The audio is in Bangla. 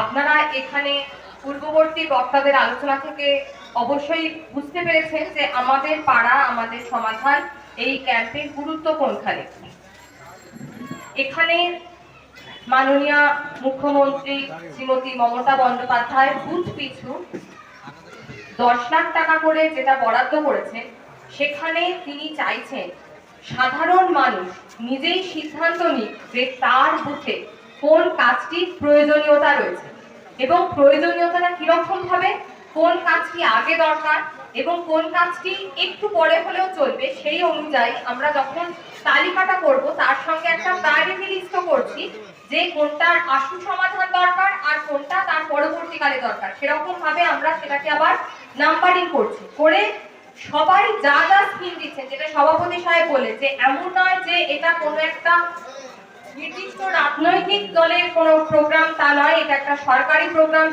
আপনারা এখানে পূর্ববর্তী বক্তাদের আলোচনা থেকে অবশ্যই বুঝতে পেরেছেন যে আমাদের পাড়া, আমাদের সমাধান এই ক্যাম্পের গুরুত্ব কোনখানে? এখানে মাননীয় মুখ্যমন্ত্রী শ্রীমতী মমতা বন্দ্যোপাধ্যায় বুথ পিছু দশ লাখ টাকা করে যেটা বরাদ্দ করেছেন, সেখানে তিনি চাইছেন সাধারণ মানুষ নিজেই সিদ্ধান্ত নিক যে তার বুথে কোন কাজটির প্রয়োজনীয়তা রয়েছে? এবং প্রয়োজনীয়তাটা কীরকম ভাবে কোন কাজটি আগে দরকার? এবং কোন কাজটি একটু পরে হলেও চলবে? সেই অনুযায়ী আমরা যখন তালিকাটা করব, তার সঙ্গে একটা প্রায়োরিটি লিস্টও করছি যে কোনটার আশু সমাধান দরকার আর কোনটা তার পরবর্তীকালে দরকার। সেরকম ভাবে আমরা সেটাকে আবার নাম্বারিং করছি। করে সবাই যা যা স্কিম দিচ্ছেন, যেটা সভাপতি সাহেব বলে যে এমন নয় যে এটা কোনো একটা নির্দিষ্ট রাজনৈতিক দলের কোনো প্রোগ্রাম তা নয় এটা একটা সরকারি প্রোগ্রাম